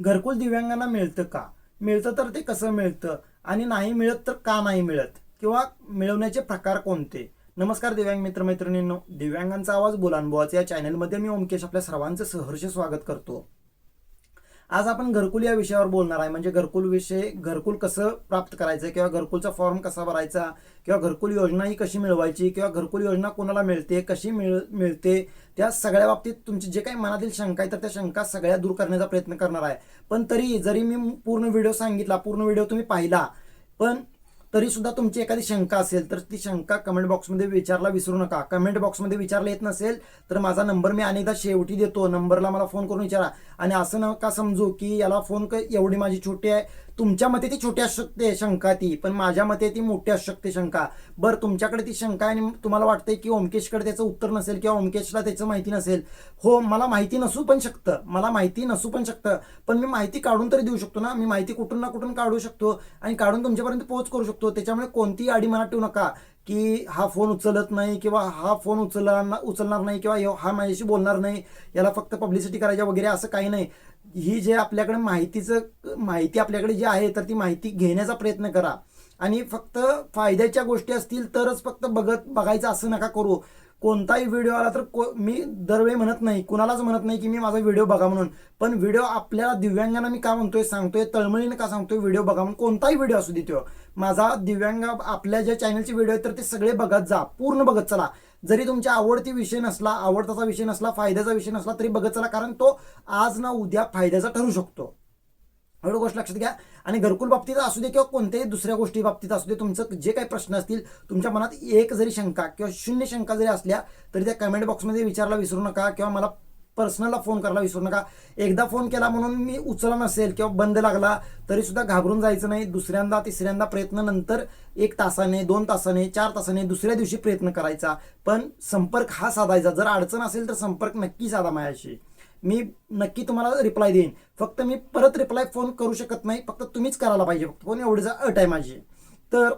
घरकुल दिव्यांगांना मिळतं का? मिळतं तर ते कसं मिळतं? आणि नाही मिळत तर का नाही मिळत? किंवा मिळवण्याचे प्रकार कोणते? नमस्कार दिव्यांग मित्रमैत्रिणींनो दिव्यांगांचा आवाज बोलानबुवाचे या चॅनलमध्ये मी ओमकेश आपल्या सर्वांचं सहर्ष स्वागत करतो. आज आपण घरकुल या विषयावर बोलणार आहे. म्हणजे घरकुल विषय घरकुल कसं प्राप्त करायचं किंवा घरकुलचा फॉर्म कसा भरायचा किंवा घरकुल योजना ही कशी मिळवायची किंवा घरकुल योजना कोणाला मिळते कशी मिळ मिळते त्या सगळ्या बाबतीत तुमची जे काही मनातील शंका आहे तर त्या शंका सगळ्या दूर करण्याचा प्रयत्न करणार आहे. पण तरी जरी मी पूर्ण व्हिडिओ सांगितला पूर्ण व्हिडिओ तुम्ही पाहिला पण तरी सुद्धा तुमची एखादी शंका असेल तर ती शंका कमेंट बॉक्समध्ये विचारला विसरू नका. कमेंट बॉक्समध्ये विचारला येत नसेल तर माझा नंबर मी अनेकदा शेवटी देतो. नंबरला मला फोन करून विचारा. आणि असं नका समजू की याला फोन एवढी माझी छोटी आहे. तुमच्या मते ती छोटी असू शकते शंका ती पण माझ्या मते ती मोठी असू शकते शंका. बरं तुमच्याकडे ती शंका आहे आणि तुम्हाला वाटतंय की ओमकेशकडे त्याचं उत्तर नसेल किंवा ओमकेशला त्याचं माहिती नसेल. हो मला माहिती नसू पण शकतं. मला माहिती नसू पण शकतं. पण मी माहिती काढून तरी देऊ शकतो ना. मी माहिती कुठून ना कुठून काढू शकतो आणि काढून तुमच्यापर्यंत पोहोच करू शकतो. त्याच्यामुळे कोणतीही आडी मनात ठेवू नका की हा फोन उचलत नाही किंवा हा फोन उचलणार उचलणार नाही किंवा हा माझ्याशी बोलणार नाही. याला फक्त पब्लिसिटी करायच्या वगैरे असं काही नाही. ही जे आपल्याकडे माहितीचं माहिती आपल्याकडे जी आहे तर ती माहिती घेण्याचा प्रयत्न करा. आणि फक्त फायद्याच्या गोष्टी असतील तरच फक्त बघत बघायचं असं नका करू. कोणताही व्हिडिओ आला तर को मी दरवेळी म्हणत नाही कुणालाच म्हणत नाही की मी माझा व्हिडिओ बघा म्हणून. पण व्हिडिओ आपल्या दिव्यांगांना मी का म्हणतोय सांगतोय तळमळीने का सांगतोय व्हिडिओ बघा म्हणून कोणताही व्हिडिओ असू दे तो. माझा दिव्यांग आपल्या ज्या चॅनलचे व्हिडिओ आहेत तर ते सगळे बघत जा पूर्ण बघत चला. जरी तुमच्या आवडती विषय नसला आवडताचा विषय नसला फायद्याचा विषय नसला तरी बघत चला कारण तो आज ना उद्या फायद्याचा ठरू शकतो. एवढं गोष्ट लक्षात घ्या. आणि घरकुल बाबतीत असू दे किंवा कोणत्याही दुसऱ्या गोष्टी बाबतीत असू दे तुमचं जे काही प्रश्न असतील तुमच्या मनात एक जरी शंका किंवा शून्य शंका जरी असल्या तरी त्या कमेंट बॉक्समध्ये विचारला विसरू नका किंवा मला पर्सनलला फोन करायला विसरू नका. एकदा फोन केला म्हणून मी उचला नसेल किंवा बंद लागला तरी सुद्धा घाबरून जायचं नाही. दुसऱ्यांदा तिसऱ्यांदा प्रयत्न नंतर एक तासाने दोन तासाने चार तासाने दुसऱ्या दिवशी प्रयत्न करायचा. पण संपर्क हा साधायचा. जर अडचण असेल तर संपर्क नक्की साधा माझ्याशी. मी नक्की तुम्हाला रिप्लाय देईन. फक्त मी परत रिप्लाय फोन करू शकत नाही. फक्त तुम्हीच करायला पाहिजे. फक्त फोन एवढीच अट आहे माझी. तर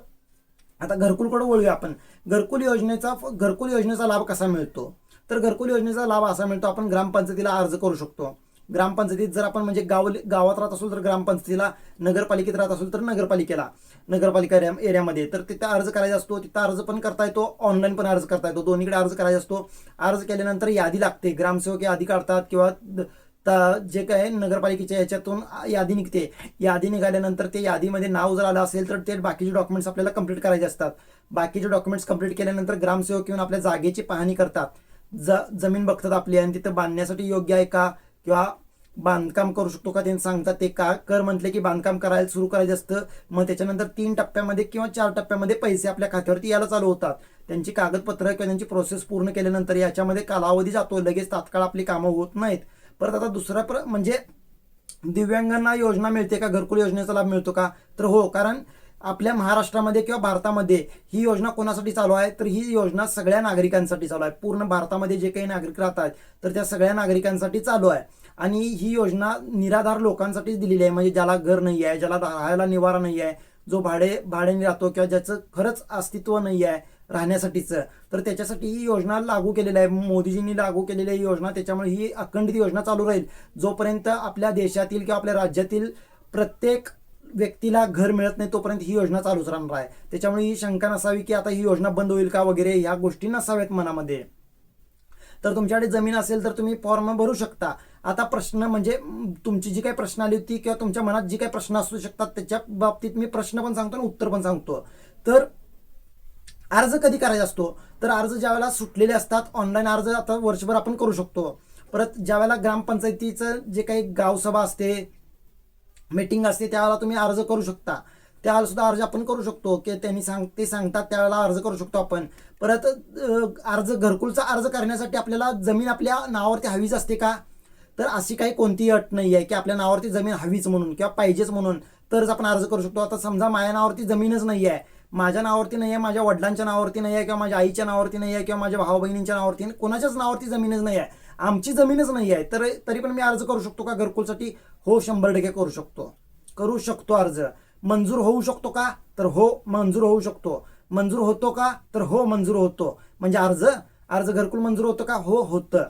आता घरकुलकडे वळूया आपण. घरकुल योजनेचा घरकुल योजनेचा लाभ कसा मिळतो? तर घरकुल योजनेचा लाभ असा मिळतो. आपण ग्रामपंचायतीला अर्ज करू शकतो. ग्रामपंचायतीत जर आपण म्हणजे गाव गावात राहत असू तर ग्रामपंचायतीला नगरपालिकेत राहत असू तर नगरपालिकेला नगरपालिका एरिया एरियामध्ये. तर तिथं अर्ज करायचा असतो तिथं अर्ज पण करता येतो ऑनलाईन पण अर्ज करता येतो. दोन्हीकडे अर्ज करायचा असतो. अर्ज केल्यानंतर यादी लागते. ग्रामसेवक यादी काढतात किंवा द- जे काय नगरपालिकेच्या याच्यातून यादी निघते. यादी निघाल्यानंतर ते यादीमध्ये नाव जर आलं असेल तर ते बाकीचे डॉक्युमेंट्स आपल्याला कंप्लीट करायचे असतात. बाकीचे डॉक्युमेंट्स कंप्लीट केल्यानंतर ग्रामसेवक येऊन आपल्या जागेची पाहणी करतात. ज जमीन बघतात आपली आणि तिथं बांधण्यासाठी योग्य आहे का? किंवा बांधकाम करू शकतो का? त्यांनी सांगतात ते का? कर म्हटले की बांधकाम करायला सुरू करायचं असतं. मग त्याच्यानंतर तीन टप्प्यामध्ये किंवा चार टप्प्यामध्ये पैसे आपल्या खात्यावरती यायला चालू होतात. त्यांची कागदपत्र किंवा त्यांची प्रोसेस पूर्ण केल्यानंतर याच्यामध्ये कालावधी जातो. लगेच तात्काळ आपली कामं होत नाहीत. परत आता दुसरा प्र म्हणजे दिव्यांगांना योजना मिळते का? घरकुल योजनेचा लाभ मिळतो का? तर हो कारण आपल्या महाराष्ट्रामध्ये किंवा भारतामध्ये ही योजना कोणासाठी चालू आहे? तर ही योजना सगळ्या नागरिकांसाठी चालू आहे. पूर्ण भारतामध्ये जे काही नागरिक राहतात तर त्या सगळ्या नागरिकांसाठी चालू आहे. आणि ही योजना निराधार लोकांसाठीच दिलेली आहे. म्हणजे ज्याला घर नाही आहे ज्याला राहायला निवारा नाही आहे जो भाडे भाड्याने राहतो किंवा ज्याचं खरंच अस्तित्व नाही आहे राहण्यासाठीचं तर त्याच्यासाठी ही योजना लागू केलेली आहे. मोदीजींनी लागू केलेली ही योजना त्याच्यामुळे ही अखंडित योजना चालू राहील. जोपर्यंत आपल्या देशातील किंवा आपल्या राज्यातील प्रत्येक व्यक्तीला घर मिळत नाही तोपर्यंत ही योजना चालूच राहणार आहे. त्याच्यामुळे ही शंका नसावी की आता ही योजना बंद होईल का वगैरे ह्या गोष्टी नसाव्यात मनामध्ये. तर तुमच्याकडे जमीन असेल तर तुम्ही फॉर्म भरू शकता. आता प्रश्न म्हणजे तुमची जी काही प्रश्न आली होती किंवा तुमच्या मनात जी काही प्रश्न असू शकतात त्याच्या बाबतीत मी प्रश्न पण सांगतो आणि उत्तर पण सांगतो. तर अर्ज कधी करायचा असतो? तर अर्ज ज्यावेळेला सुटलेले असतात ऑनलाईन अर्ज आता वर्षभर आपण करू शकतो. परत ज्यावेळेला ग्रामपंचायतीचं जे काही गावसभा असते मीटिंग असते त्यावेळेला तुम्ही अर्ज करू शकता. त्यावेळेला सुद्धा अर्ज आपण करू शकतो की त्यांनी सांग ते सांगतात त्यावेळेला अर्ज करू शकतो आपण. परत अर्ज घरकुलचा अर्ज करण्यासाठी आपल्याला जमीन आपल्या नावावरती हवीच असते का? तर अशी काही कोणतीही अट नाही आहे की आपल्या नावावरती जमीन हवीच म्हणून किंवा पाहिजेच म्हणून. तरच आपण अर्ज करू शकतो. आता समजा माझ्या नावावरती जमीनच नाही आहे माझ्या नावावरती नाही आहे माझ्या वडिलांच्या नावावरती नाही आहे किंवा माझ्या आईच्या नावावरती नाही आहे किंवा माझ्या भाऊ बहिणींच्या नावावरती कोणाच्याच नावावरती जमीनच नाही आहे आमची जमीनच नाही आहे तर तरी पण मी अर्ज करू शकतो का घरकुलसाठी? हो शंभर टक्के करू शकतो. करू शकतो अर्ज. मंजूर होऊ शकतो का? तर हो मंजूर होऊ शकतो. मंजूर होतो का? तर हो मंजूर होतो. म्हणजे अर्ज? अर्ज घरकुल मंजूर होतो का? हो होतं.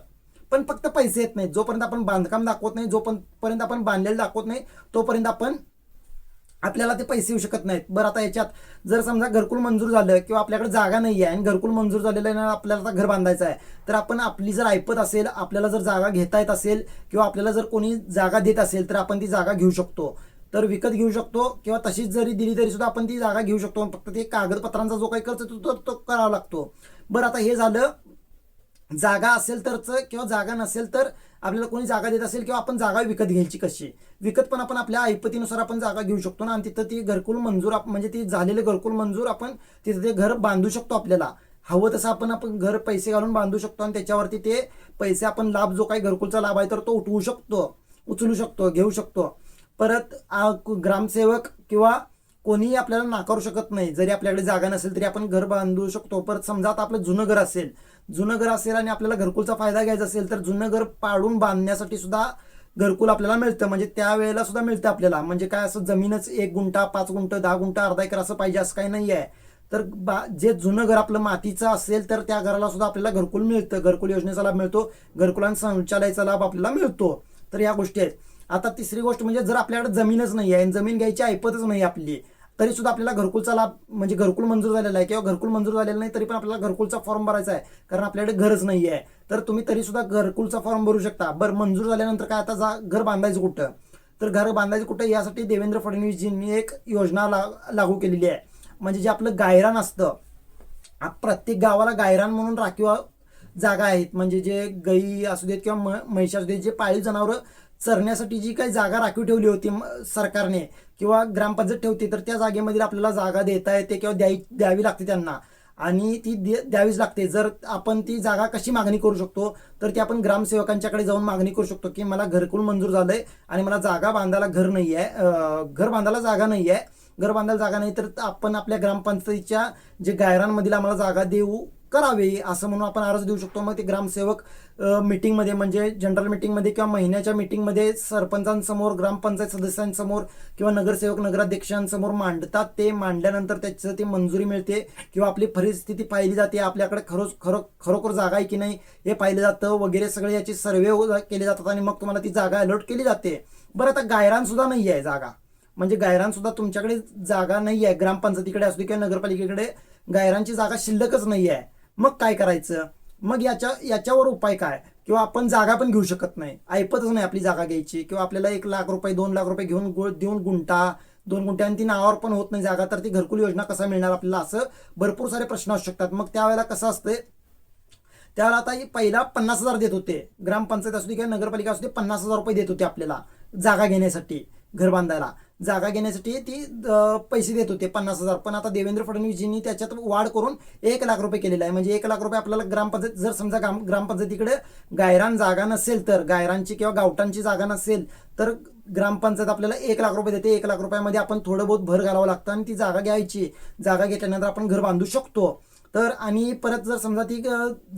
पण फक्त पैसे येत नाहीत. जोपर्यंत आपण बांधकाम दाखवत नाही जोपर्यंत आपण बांधलेलं दाखवत नाही तोपर्यंत आपण आपल्याला ते पैसे येऊ शकत नाहीत. बरं आता याच्यात जर समजा घरकुल मंजूर झालं किंवा आपल्याकडे जागा नाही आहे आणि घरकुल मंजूर झालेलं आहे आपल्याला आता घर बांधायचं आहे तर आपण आपली जर ऐपत असेल आपल्याला जर जागा घेता येत असेल किंवा आपल्याला जर कोणी जागा देत असेल तर आपण ती जागा घेऊ शकतो. तर विकत घेऊ शकतो किंवा तशीच जरी दिली तरी सुद्धा आपण ती जागा घेऊ शकतो. फक्त ते कागदपत्रांचा जो काही खर्च तो तो करावा लागतो. बरं आता हे झालं जागा असेल तरच किंवा जागा नसेल तर आपल्याला कोणी जागा देत असेल किंवा आपण जागा विकत घ्यायची कशी? विकत पण आपण आपल्या ऐपतीनुसार आपण जागा घेऊ शकतो ना. आणि तिथं ती घरकुल मंजूर आप- म्हणजे ती झालेले घरकुल मंजूर आपण तिथं ते घर बांधू शकतो आपल्याला. हवं तसं आपण आपण घर पैसे घालून बांधू शकतो आणि त्याच्यावरती ते पैसे आपण लाभ जो काही घरकुलचा लाभ आहे तर तो उठवू शकतो उचलू शकतो घेऊ शकतो. परत ग्रामसेवक किंवा कोणीही आपल्याला नाकारू शकत नाही. जरी आपल्याकडे जागा नसेल तरी आपण घर बांधू शकतो. परत समजा आता आपलं जुनं घर असेल जुनं घर असेल आणि आपल्याला घरकुलचा फायदा घ्यायचा असेल तर जुनं घर पाडून बांधण्यासाठी सुद्धा घरकुल आपल्याला मिळतं. म्हणजे त्यावेळेला सुद्धा मिळतं आपल्याला. म्हणजे काय असं जमीनच एक गुंठा पाच गुंठ दहा गुंठा अर्धा एकर असं पाहिजे असं काही नाही आहे तर बा जे जुनं घर आपलं मातीचं असेल तर त्या घराला सुद्धा आपल्याला घरकुल मिळतं. घरकुल योजनेचा लाभ मिळतो. घरकुलां शौचालयाचा लाभ आपल्याला मिळतो. तर या गोष्टी आहेत. आता तिसरी गोष्ट म्हणजे जर आपल्याकडे जमीनच नाही आहे आणि जमीन घ्यायची ऐपतच नाही आपली तरी सुद्धा आपल्याला घरकुलचा लाभ म्हणजे घरकुल मंजूर झालेला आहे किंवा घरकुल मंजूर झालेला नाही तरी पण आपल्याला घरकुलचा फॉर्म भरायचा आहे. कारण आपल्याकडे घरच नाही आहे. तर तुम्ही तरी सुद्धा घरकुलचा फॉर्म भरू शकता. बरं मंजूर झाल्यानंतर काय आता जा घर बांधायचं कुठं? तर घर बांधायचं कुठं? यासाठी देवेंद्र फडणवीसजींनी एक योजना ला लागू केलेली आहे. म्हणजे जे आपलं गायरान असतं. प्रत्येक गावाला गायरान म्हणून राखीव जागा आहेत. म्हणजे जे गाई असू देत किंवा म- म्हैशी असू देत जे पाळीव जनावरं चरण्यासाठी जी काही जागा राखीव ठेवली होती सरकारने किंवा ग्रामपंचायत ठेवते तर त्या जागेमधील आपल्याला जागा देता येते किंवा द्याय द्यावी लागते त्यांना. आणि ती दे- द्यावीच लागते. जर आपण ती जागा कशी मागणी करू शकतो तर ती आपण ग्रामसेवकांच्याकडे जाऊन मागणी करू शकतो की मला घरकुल मंजूर झालंय आणि मला जागा बांधायला घर नाही आहे घर बांधायला जागा नाही आहे घर बांधायला जागा नाही तर आपण आपल्या ग्रामपंचायतीच्या जे गायरांमधील आम्हाला जागा देऊ करावे असं म्हणून आपण अर्ज देऊ शकतो. मग ते ग्रामसेवक मिटिंगमध्ये म्हणजे जनरल मिटिंगमध्ये किंवा महिन्याच्या मिटिंगमध्ये सरपंचांसमोर ग्रामपंचायत सदस्यांसमोर किंवा नगरसेवक नगराध्यक्षांसमोर मांडतात. ते मांडल्यानंतर त्याचं ती मंजुरी मिळते किंवा आपली परिस्थिती पाहिली जाते. आपल्याकडे खरो खरो खरोखर जागा आहे की नाही हे पाहिलं जातं. वगैरे सगळे याचे सर्वे केले जातात आणि मग तुम्हाला ती जागा अलॉट केली जाते. बरं आता गायरान सुद्धा नाही आहे जागा. म्हणजे गायरान सुद्धा तुमच्याकडे जागा नाही आहे. ग्रामपंचायतीकडे असू दे किंवा नगरपालिकेकडे गायरांची जागा शिल्लकच नाही आहे. मग काय करायचं? मग याच्या याच्यावर उपाय काय? किंवा आपण जागा पण घेऊ शकत नाही. ऐपतच नाही आपली जागा घ्यायची. किंवा आपल्याला एक लाख रुपये दोन लाख रुपये घेऊन देऊन गुंटा दोन गुंठे ती नावावर पण होत नाही जागा तर ती घरकुल योजना कसा मिळणार आपल्याला? असं भरपूर सारे प्रश्न असू शकतात. मग त्यावेळेला कसं असतंय? त्यावेळेला आता पहिला पन्नास हजार देत होते. ग्रामपंचायत असू दे किंवा नगरपालिका असू दे पन्नास हजार रुपये देत होते आपल्याला जागा घेण्यासाठी घर बांधायला. जागा घेण्यासाठी ती पैसे देत होते पन्नास हजार. पण आता देवेंद्र फडणवीसजींनी त्याच्यात वाढ करून एक लाख रुपये केलेला आहे. म्हणजे एक लाख रुपये आपल्याला ग्रामपंचायत जर समजा ग्राम ग्रामपंचायतीकडे गायरान जागा नसेल तर गायरांची किंवा गावटांची जागा नसेल तर ग्रामपंचायत आपल्याला एक लाख रुपये देते. एक लाख रुपयामध्ये आपण थोडं बहुत भर घालावं लागतं आणि ती जागा घ्यायची. जागा घेतल्यानंतर आपण घर बांधू शकतो. तर आणि परत जर समजा ती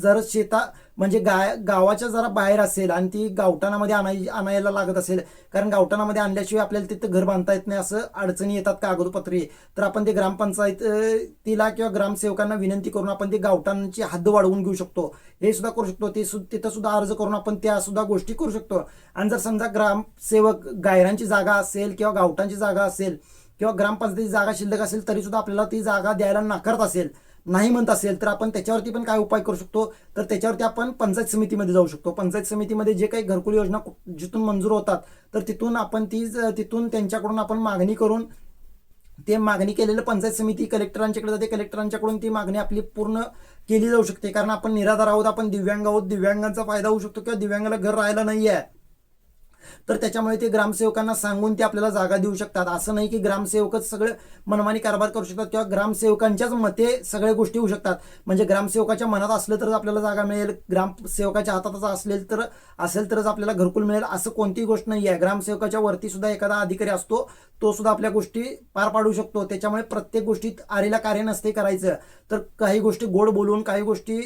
जर शेता म्हणजे गाय गावाच्या जरा बाहेर असेल आणि ती गावठाणामध्ये आणाय आणायला लागत असेल कारण गावठाणामध्ये आणल्याशिवाय आपल्याला तिथं घर बांधता येत नाही असं अडचणी येतात कागदपत्री? तर आपण ते ग्रामपंचायत तिला किंवा ग्रामसेवकांना विनंती करून आपण ते गावठाणांची हद्द वाढवून घेऊ शकतो. हे सुद्धा करू शकतो. ते सु तिथं सुद्धा अर्ज करून आपण त्या सुद्धा गोष्टी करू शकतो. आणि जर समजा ग्रामसेवक गायरांची जागा असेल किंवा गावठांची जागा असेल किंवा ग्रामपंचायतीची जागा शिल्लक असेल तरी सुद्धा आपल्याला ती जागा द्यायला नाकारत असेल. नाही म्हणत असेल तर आपण त्याच्यावरती पण काय उपाय करू शकतो? तर त्याच्यावरती आपण पंचायत समितीमध्ये जाऊ शकतो. पंचायत समितीमध्ये जे काही घरकुल योजना जिथून मंजूर होतात तर तिथून आपण ती तिथून त्यांच्याकडून आपण मागणी करून ते मागणी केलेलं पंचायत समिती कलेक्टरांच्याकडे जाते. कलेक्टरांच्याकडून ती मागणी आपली पूर्ण केली जाऊ शकते. कारण आपण निराधार आहोत आपण दिव्यांग आहोत. दिव्यांगांचा फायदा होऊ शकतो किंवा दिव्यांगाला घर राहायला नाही आहे तर त्याच्यामुळे ते ग्रामसेवकांना सांगून ते आपल्याला जागा देऊ शकतात. असं नाही की ग्रामसेवकच सगळं मनमानी कारभार करू शकतात किंवा ग्रामसेवकांच्याच मते सगळ्या गोष्टी होऊ शकतात. म्हणजे ग्रामसेवकाच्या मनात असलं तरच आपल्याला जागा मिळेल ग्रामसेवकाच्या हातातच असेल तर असेल तरच आपल्याला घरकुल मिळेल असं कोणतीही गोष्ट नाही आहे ग्रामसेवकाच्या वरती सुद्धा एखादा अधिकारी असतो तो सुद्धा आपल्या गोष्टी पार पाडू शकतो. त्याच्यामुळे प्रत्येक गोष्टीत आरेला कार्य नसते करायचं. तर काही गोष्टी गोड बोलून काही गोष्टी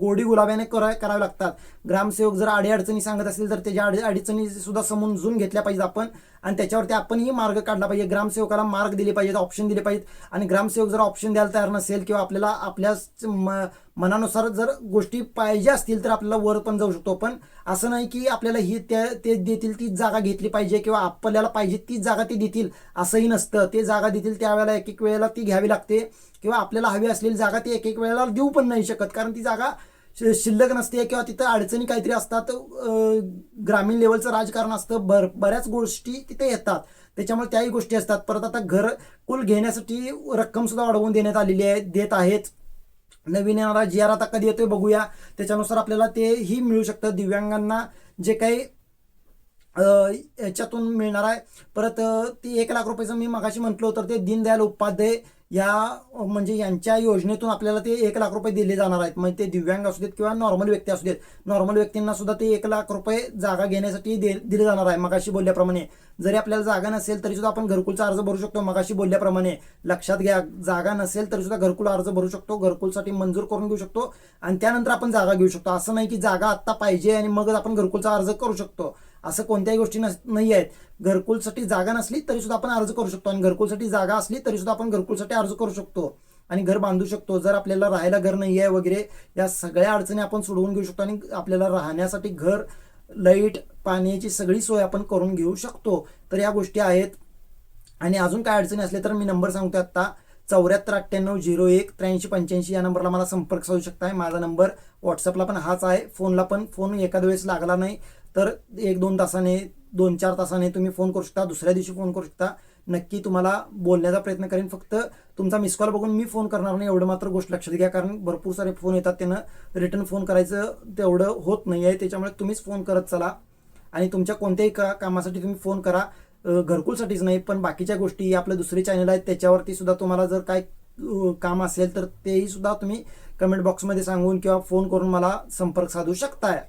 गोडी गुलाब्याने करा कराव्या लागतात. ग्रामसेवक जर अडीअडचणी सांगत असेल तर त्याच्या अडी अडचणी अडचणी सुद्धा समजून घेतल्या पाहिजे आपण. आणि त्याच्यावरती आपणही मार्ग काढला पाहिजे. ग्रामसेवकाला मार्ग दिले पाहिजेत ऑप्शन दिले पाहिजेत. आणि ग्रामसेवक जर ऑप्शन द्यायला तयार नसेल किंवा आपल्याला आपल्या म- मनानुसार जर गोष्टी पाहिजे असतील तर आपल्याला वर पण जाऊ शकतो. पण असं नाही की आपल्याला ही त्या ते देतील तीच जागा घेतली पाहिजे किंवा आपल्याला पाहिजे तीच जागा ते देतील. असंही नसतं. ते जागा देतील त्यावेळेला एक एक वेळेला ती घ्यावी लागते. किंवा आपल्याला हवी असलेली जागा ती एक एक वेळेला देऊ पण नाही शकत. कारण ती जागा शिल्लक नसते किंवा तिथं अडचणी काहीतरी असतात ग्रामीण लेवलचं राजकारण असतं बर बऱ्याच गोष्टी तिथे येतात. त्याच्यामुळे त्याही गोष्टी असतात. परत आता घर कुल घेण्यासाठी रक्कम सुद्धा वाढवून देण्यात आलेली आहे देत आहेत. नवीन येणारा जी आर आता कधी येतोय बघूया. त्याच्यानुसार आपल्याला तेही मिळू शकतं. दिव्यांगांना जे काही याच्यातून मिळणार आहे. परत ती एक लाख रुपयाचं मी मगाशी म्हटलं होतं ते दीनदयाल उपाध्याय या म्हणजे यांच्या योजनेतून आपल्याला ते एक लाख रुपये दिले जाणार आहेत. म्हणजे ते दिव्यांग असू देत किंवा नॉर्मल व्यक्ती असू देत नॉर्मल व्यक्तींना सुद्धा ते एक लाख रुपये जागा घेण्यासाठी दे दिले जाणार आहे मगाशी बोलल्याप्रमाणे. जरी आपल्याला जागा नसेल तरी सुद्धा आपण घरकुलचा अर्ज भरू शकतो मगाशी बोलल्याप्रमाणे. लक्षात घ्या जागा नसेल तरी सुद्धा घरकुल अर्ज भरू शकतो घरकुलसाठी मंजूर करून घेऊ शकतो आणि त्यानंतर आपण जागा घेऊ शकतो. असं नाही की जागा आत्ता पाहिजे आणि मगच आपण घरकुलचा अर्ज करू शकतो. असं कोणत्याही गोष्टी नस नाही आहेत घरकुलसाठी जागा नसली तरी सुद्धा आपण अर्ज करू शकतो. आणि घरकुलसाठी जागा असली तरी सुद्धा आपण घरकुलसाठी अर्ज करू शकतो. आणि घर बांधू शकतो. जर आपल्याला राहायला घर नाही आहे वगैरे या सगळ्या अडचणी आपण सोडवून घेऊ शकतो. आणि आपल्याला राहण्यासाठी घर लाइट पाण्याची सगळी सोय आपण करून घेऊ शकतो. तर या गोष्टी आहेत. आणि अजून काय अडचणी असल्या तर मी नंबर सांगतो आत्ता. चौऱ्याहत्तर अठ्ठ्याण्णव झिरो एक त्र्याऐंशी पंच्याऐंशी या नंबरला मला संपर्क साधू शकताय. माझा नंबर व्हॉट्सअपला पण हाच आहे. फोनला पण फोन एखाद्या वेळेस लागला नाही तर एक दोन तासाने दोन चार तासाने तुम्ही फोन करू शकता दुसऱ्या दिवशी फोन करू शकता. नक्की तुम्हाला बोलण्याचा प्रयत्न करेन. फक्त तुमचा मिस कॉल बघून मी फोन करणार नाही एवढं मात्र गोष्ट लक्षात घ्या. कारण भरपूर सारे फोन येतात त्यानं रिटर्न फोन करायचं तेवढं होत नाही आहे. त्याच्यामुळे तुम्हीच फोन करत चला. आणि तुमच्या कोणत्याही का कामासाठी तुम्ही फोन करा. घरकुलसाठीच नाही पण बाकीच्या गोष्टी आपले दुसरे चॅनल आहेत त्याच्यावरती सुद्धा तुम्हाला जर काय काम असेल तर तेही सुद्धा तुम्ही कमेंट बॉक्समध्ये सांगून किंवा फोन करून मला संपर्क साधू शकताय.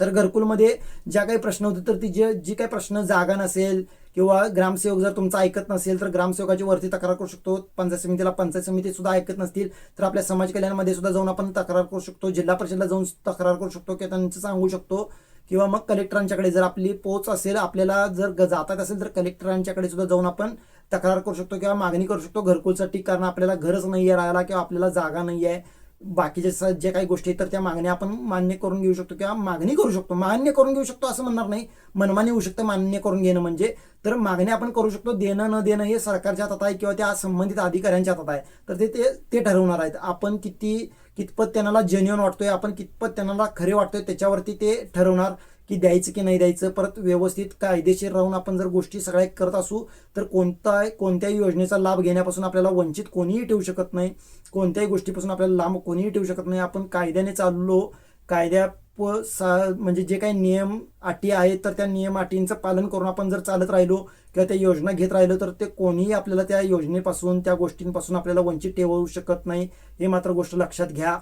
तर घरकुलमध्ये ज्या काही प्रश्न होते तर ती जे जी काही प्रश्न जागा नसेल किंवा ग्रामसेवक जर तुमचा ऐकत नसेल तर ग्रामसेवकाची वरती तक्रार करू शकतो. पंचायत समितीला पंचायत समिती सुद्धा ऐकत नसतील तर आपल्या समाज कल्याणमध्ये सुद्धा जाऊन आपण तक्रार करू शकतो. जिल्हा परिषदला जाऊन तक्रार करू शकतो किंवा त्यांचं सांगू शकतो. किंवा मग कलेक्टरांच्याकडे जर आपली पोच असेल आपल्याला जर ग- जातात असेल तर कलेक्टरांच्याकडे सुद्धा जाऊन आपण तक्रार करू शकतो किंवा मागणी करू शकतो. घरकुलसाठी कारण आपल्याला घरच नाही आहे राहायला किंवा आपल्याला जागा नाही आहे बाकीचे स- जे काही गोष्टी आहेत तर त्या मागण्या आपण मान्य करून घेऊ शकतो किंवा मागणी करू शकतो. मान्य करून घेऊ शकतो असं म्हणणार नाही. मनमानी होऊ शकतं मान्य करून घेणं म्हणजे. तर मागणी आपण करू शकतो देणं न देणं हे सरकारच्या हातात आहे किंवा त्या संबंधित अधिकाऱ्यांच्या हातात आहे. तर ते ते ते ठरवणार आहेत. आपण किती कितपत त्यांना जेन्युअन वाटतोय आपण कितपत त्यांना खरे वाटतोय त्याच्यावरती ते ठरवणार. की द्यायचं की नाही द्यायचं परत व्यवस्थित कायदेशीर राहून आपण जर गोष्टी सगळ्या करत असू तर कोणता कोणत्याही योजनेचा लाभ घेण्यापासून आपल्याला वंचित कोणीही ठेवू शकत नाही. कोणत्याही गोष्टीपासून आपल्याला लांब कोणीही ठेवू शकत नाही. आपण कायद्याने चाललो कायद्या प- सा म्हणजे जे काही नियम अटी आहेत तर त्या नियम अटींचं पालन करून आपण जर चालत राहिलो किंवा त्या योजना घेत राहिलो तर ते कोणीही आपल्याला त्या योजनेपासून त्या गोष्टींपासून आपल्याला वंचित ठेवू शकत नाही. हे मात्र गोष्ट लक्षात घ्या.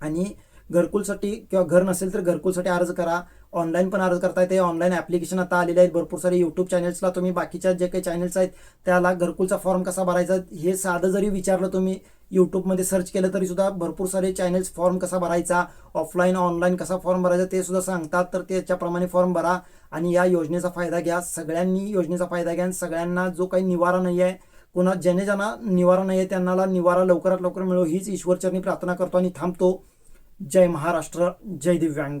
आणि घरकुलसाठी किंवा घर नसेल तर घरकुलसाठी अर्ज करा. ऑनलाईन पण अर्ज करता येते ऑनलाईन ॲप्लिकेशन आता आलेले आहेत भरपूर सारे यूट्यूब चॅनल्सला तुम्ही बाकीच्या जे काही चॅनल्स आहेत त्याला घरकुलचा फॉर्म कसा भरायचा हे साधं जरी विचारलं तुम्ही यूट्यूबमध्ये सर्च केलं तरी सुद्धा भरपूर सारे चॅनल्स फॉर्म कसा भरायचा ऑफलाईन ऑनलाईन कसा फॉर्म भरायचा ते सुद्धा सांगतात. तर त्याच्याप्रमाणे फॉर्म भरा आणि या योजनेचा फायदा घ्या. सगळ्यांनी योजनेचा फायदा घ्या आणि सगळ्यांना जो काही निवारा नाही आहे कुणा ज्याने ज्यांना निवारा नाही आहे त्यांना निवारा लवकरात लवकर मिळो हीच ईश्वरचरणी प्रार्थना करतो आणि थांबतो. जय महाराष्ट्र जय दिव्यांग.